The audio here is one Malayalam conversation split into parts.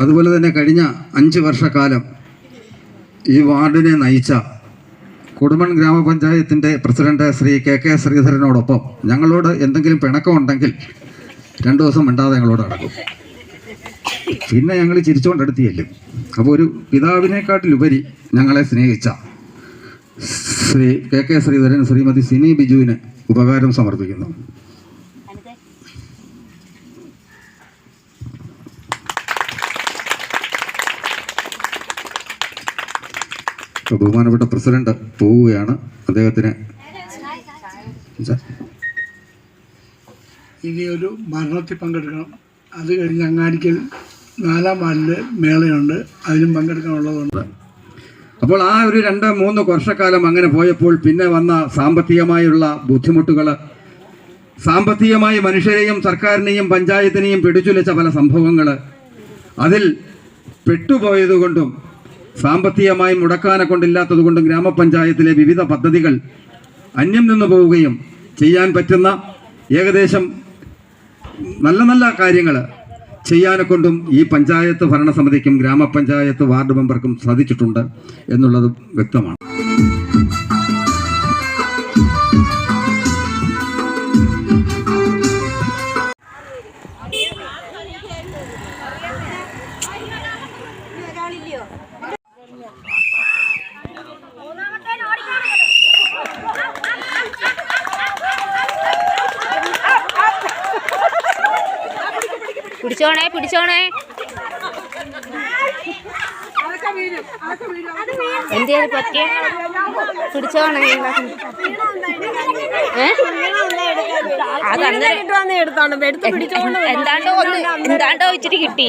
അതുപോലെ തന്നെ കഴിഞ്ഞ അഞ്ച് വർഷക്കാലം ഈ വാർഡിനെ നയിച്ച കൊടുമൺ ഗ്രാമപഞ്ചായത്തിന്റെ പ്രസിഡന്റ് ശ്രീ കെ കെ ശ്രീധരനോടൊപ്പം ഞങ്ങളോട് എന്തെങ്കിലും പിണക്കമുണ്ടെങ്കിൽ രണ്ടു ദിവസം മിണ്ടാതെ ഞങ്ങളോട് നടക്കും പിന്നെ ഞങ്ങൾ ചിരിച്ചുകൊണ്ടെടുത്തിയല്ലും? അപ്പോൾ ഒരു പിതാവിനെക്കാട്ടിലുപരി ഞങ്ങളെ സ്നേഹിച്ച ശ്രീ കെ കെ ശ്രീധരൻ ശ്രീമതി സിനി ബിജുവിന് ഉപകാരം സമർപ്പിക്കുന്നു. ബഹുമാനപ്പെട്ട പ്രസിഡന്റ് പോവുകയാണ്. അദ്ദേഹത്തിന് ഇനി ഒരു മരണത്തിൽ പങ്കെടുക്കണം. അത് കഴിഞ്ഞ് അങ്ങാടിക്കൽ നാലാം വാർഡിൽ മേളയുണ്ട്. അതിലും പങ്കെടുക്കാനുള്ളതുണ്ട്. അപ്പോൾ ആ ഒരു രണ്ട് മൂന്ന് വർഷക്കാലം അങ്ങനെ പോയപ്പോൾ പിന്നെ വന്ന സാമ്പത്തികമായുള്ള ബുദ്ധിമുട്ടുകൾ സാമ്പത്തികമായി മനുഷ്യരെയും സർക്കാരിനെയും പഞ്ചായത്തിനെയും പിടിച്ചുലച്ച പല സംഭവങ്ങൾ അതിൽ പെട്ടുപോയതുകൊണ്ടും സാമ്പത്തികമായി മുടക്കാനെ കൊണ്ടില്ലാത്തതുകൊണ്ടും ഗ്രാമപഞ്ചായത്തിലെ വിവിധ പദ്ധതികൾ അന്യം നിന്ന് പോവുകയും ചെയ്യാൻ പറ്റുന്ന ഏകദേശം നല്ല നല്ല കാര്യങ്ങൾ ചെയ്യാനെ കൊണ്ടും ഈ പഞ്ചായത്ത് ഭരണസമിതിക്കും ഗ്രാമപഞ്ചായത്ത് വാർഡ് മെമ്പർക്കും സാധിച്ചിട്ടുണ്ട് എന്നുള്ളത് വ്യക്തമാണ്. പിടിച്ചോണേ പിടിച്ചോണേ. എന്തേലും പറ്റിയ? പിടിച്ചോണേ. എന്താണ്ടോ ഒന്ന് എന്താണ്ടോ ഇച്ചിരി കിട്ടി.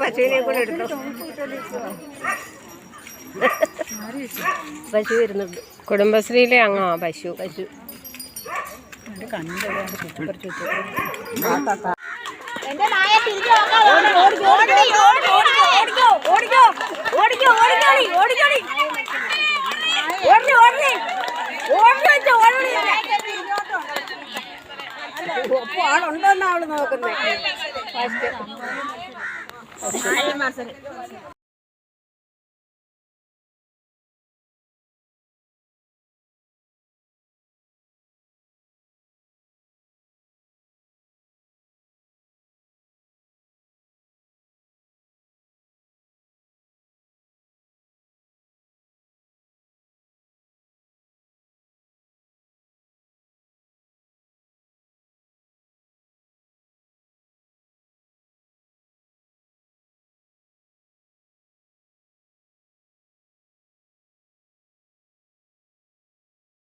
പശുവിനെ കൂടെ എടുത്തോ. പശു വരുന്നുണ്ട്. കുടുംബശ്രീയിലെ അങ്ങ പശു പശു. ആളുണ്ടോന്നാ അവൾ നോക്കുന്നത് 哎呀妈！塞。